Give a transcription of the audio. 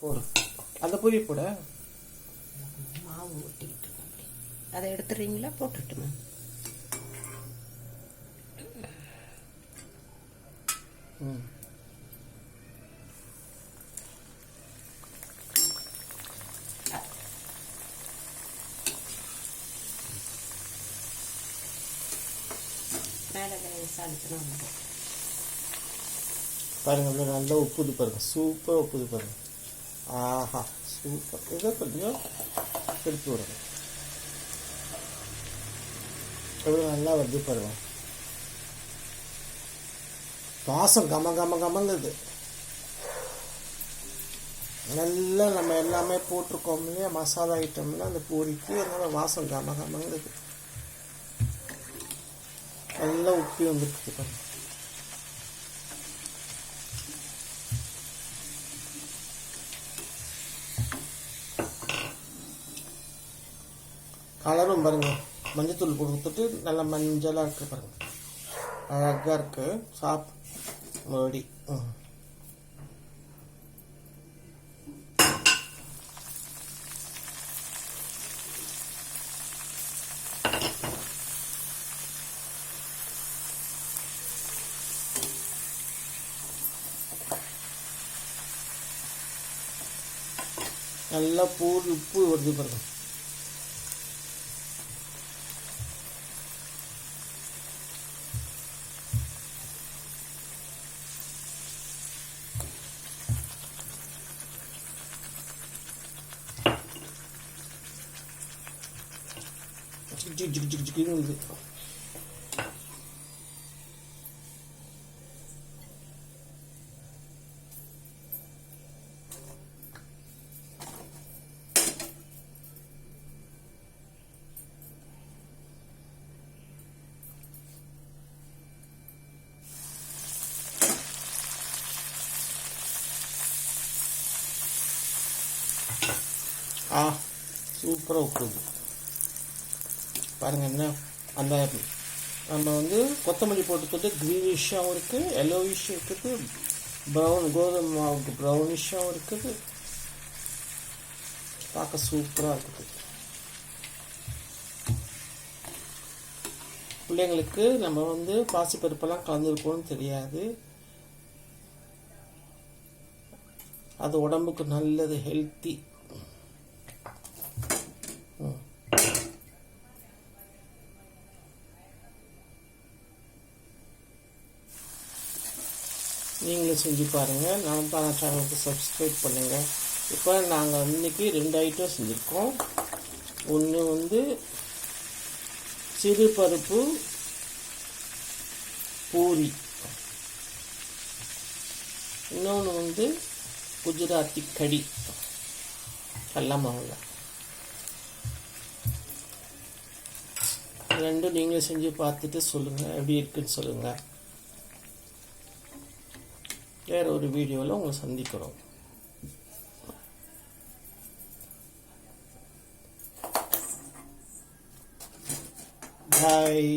போடு அந்த பொரி போட. மாவு அப்படி. அதை எடுத்துறீங்களா போட்டுட்டுமா? ம். பாருங்க நல்லா உப்புது பாருங்க. சூப்பராக உப்புது பாருங்க. ஆஹா சூப்பர். இதை கொஞ்சம் திருப்பி விடுங்க. எவ்வளோ நல்லா வருது பாருங்க. வாசம் கம கம கமங்குது. நல்லா நம்ம எல்லாமே போட்டிருக்கோம் இல்லையா? மசாலா ஐட்டம்னா அந்த பூரிக்கு அதனால் வாசம் கம கமங்குது. நல்லா உப்பி வந்துருக்கு பாருங்க. கலரும் பாருங்கள் மஞ்சத்தூள் கொடுத்துட்டு நல்லா மஞ்சளாக இருக்கு பாருங்க. அழகாக இருக்குது சாப் மறுபடி நல்லா பூ உப்பு வருது பாருங்கள் பாருங்க ஜிக் ஜிக் ஜிக் ஜிக் ஜிக்னு வருது ஆ சூப்பராக உப்புது பாருங்க என்ன அந்த நம்ம வந்து கொத்தமல்லி போட்டு க்ரீனிஷாகவும் இருக்குது எல்லோவிஷ் இருக்குது ப்ரௌன் கோதுமை மாவுக்கு ப்ரௌனிஷாகவும் இருக்குது. பார்க்க சூப்பராக இருக்குது. பிள்ளைங்களுக்கு நம்ம வந்து பாசிப்பருப்பெல்லாம் கலந்துருக்கோம்னு தெரியாது. அது உடம்புக்கு நல்லது ஹெல்த்தி நீங்களும் செஞ்சு பாருங்கள் நான் சேனலுக்கு சப்ஸ்கிரைப் பண்ணுங்கள் இப்போ நாங்கள் இன்றைக்கி ரெண்டு ஐட்டம் செஞ்சுருக்கோம். ஒன்று வந்து சிறு பருப்பு பூரி. இன்னொன்று வந்து குஜராத்தி கடி. கடல மாவில் ரெண்டும் நீங்களும் செஞ்சு பார்த்துட்டு சொல்லுங்கள் எப்படி இருக்குன்னு சொல்லுங்கள் வேறு ஒரு வீடியோவில் உங்களை சந்திக்கிறோம். பாய்